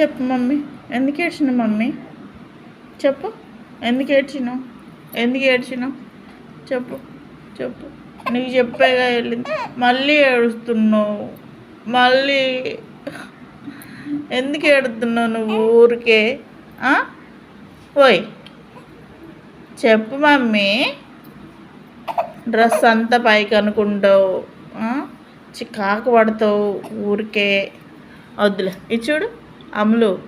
చెప్పు మమ్మీ. ఎందుకు ఏడ్చినావు మమ్మీ? చెప్పు. ఎందుకు ఏడ్చినావు? ఎందుకు ఏడ్చినావు? చెప్పు. చెప్పు. నీకు చెప్పేగా వెళ్ళింది. మళ్ళీ ఏడుస్తున్నావు. మళ్ళీ ఎందుకు ఏడుతున్నావు నువ్వు ఊరికే? పోయి. చెప్పు మమ్మీ. డ్రెస్ అంతా పైకి అనుకుంటావు. చికాకు పడతావు ఊరికే. వద్దులే. ఇది చూడు. అమ్ములు.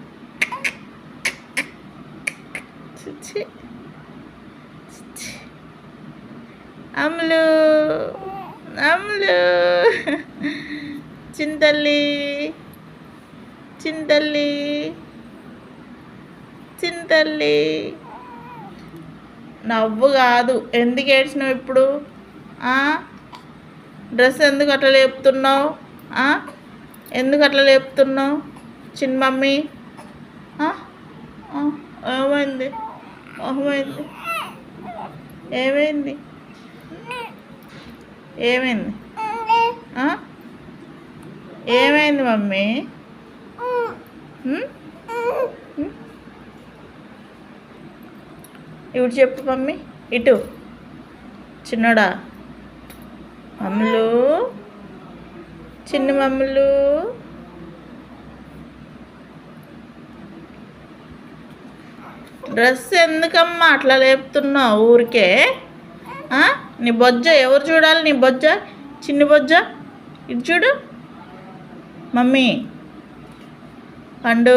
ఛీ. ఛీ. అమ్ములు. అమ్ములు. చింతల్లి. చింతల్లి. చింతల్లి. నవ్వు కాదు. ఎందుకు ఏడ్చినావు ఇప్పుడు? డ్రెస్ ఎందుకు అట్లా లేపుతున్నావు? ఎందుకు అట్లా లేపుతున్నావు? చిన్న మమ్మీ. ఏమైంది? ఏమైంది? ఏమైంది? ఏమైంది? ఏమైంది మమ్మీ? ఇప్పుడు చెప్పు మమ్మీ. ఇటు. చిన్నడా? మమ్మలు? చిన్న మమ్మలు? డ్రెస్ ఎందుకమ్మా అట్లా లేపుతున్నావు ఊరికే? నీ బొజ్జ ఎవరు చూడాలి నీ బొజ్జ? చిన్ని బొజ్జ? ఇటు చూడు. మమ్మీ. పండు.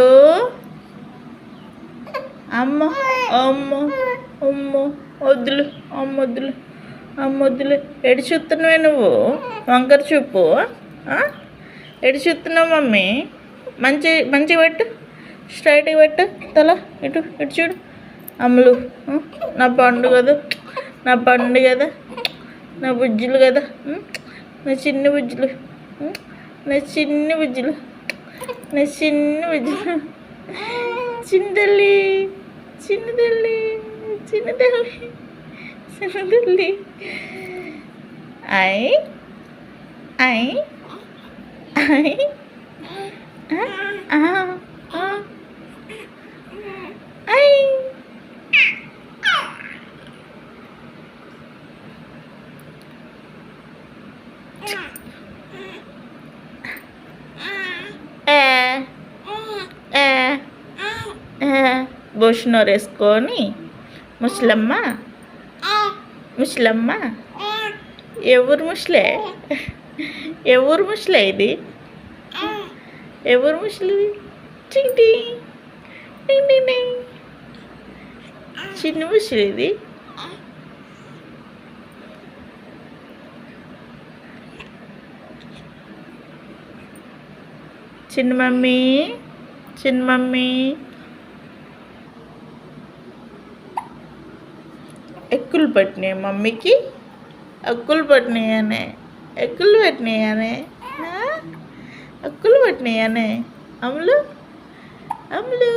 అమ్మ అమ్మ అమ్మ వద్దులు అమ్మ వద్దులు అమ్మ వద్దులు ఎడి చూస్తున్నావే నువ్వు? వంకర చూపు ఎడి చూస్తున్నావు మమ్మీ? మంచి మంచి పెట్టు. స్ట్రైట్గా పెట్టు తల ఇటు ఇటు చూడు. అమ్ములు నా పండు కదా నా పండు కదా నా బుజ్జులు కదా నా చిన్న బుజ్జులు నా చిన్న బుజ్జులు నా చిన్న బుజ్జులు. చిన్న తల్లి చిన్న తల్లి చిన్న తల్లి చిన్న తల్లి. ఐ ఐ ఐ ఆ, ఆ, ఆ. ఐ ఏ ఏ ఏ బొష్నోరు వేసుకొని ముసలమ్మ ముసలమ్మ ఎవరు ముసలే? ఎవరు ముసలే ఇది? ఎవరు ముసలి? టింగ్. చిన్న ముసలి ఇది? చిన్న మమ్మీ చిన్న మమ్మీ. ఎక్కులు పట్టినాయి మమ్మీకి అక్కులు పట్టినాయనే ఎక్కులు పట్టినాయనే అక్కులు పట్టినాయనే అమలు అమ్ములు.